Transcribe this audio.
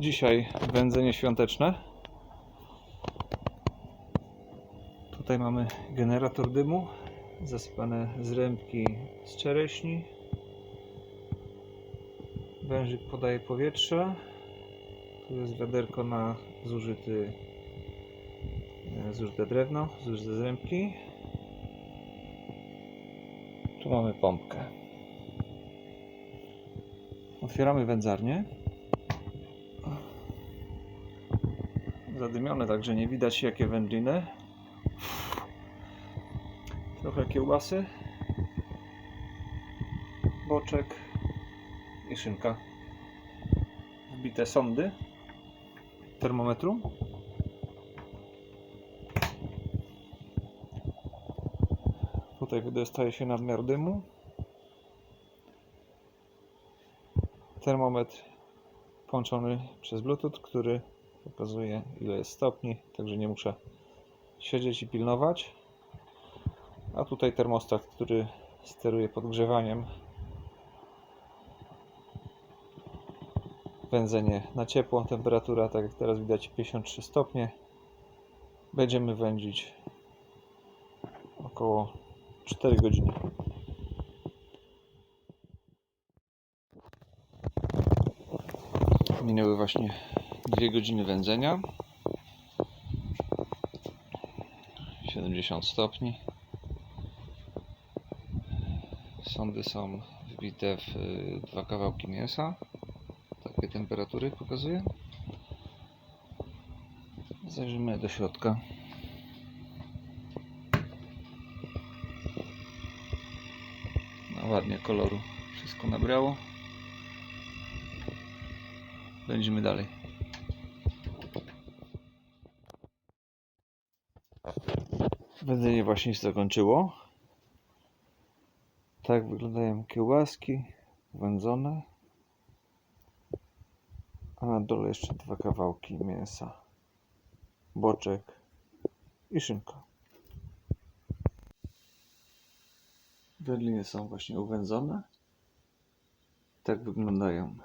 Dzisiaj wędzenie świąteczne. Tutaj mamy generator dymu, zasypane zrębki z czereśni. Wężyk podaje powietrze. Tu jest wiaderko na zużyty, e, zużyte drewno, zużyte zrębki. Tu mamy pompkę. Otwieramy wędzarnię. Zadymione, także nie widać jakie wędliny. Trochę kiełbasy. Boczek i szynka. Wbite sondy termometru. Tutaj wydostaje się nadmiar dymu. Termometr połączony przez Bluetooth, który pokazuje ile jest stopni, także nie muszę siedzieć i pilnować. A tutaj termostat, który steruje podgrzewaniem. Wędzenie na ciepło, temperatura, tak jak teraz widać, 53 stopnie. Będziemy wędzić około 4 godziny. Minęły właśnie 2 godziny wędzenia. 70 stopni. Sądy są wbite w y, dwa kawałki mięsa. Takie temperatury pokazuje. Zajrzymy do środka. No ładnie koloru wszystko nabrało. Będziemy dalej. Wędzenie właśnie się zakończyło. Tak wyglądają kiełbaski wędzone. A na dole jeszcze dwa kawałki mięsa. Boczek i szynka. Wędliny są właśnie uwędzone. Tak wyglądają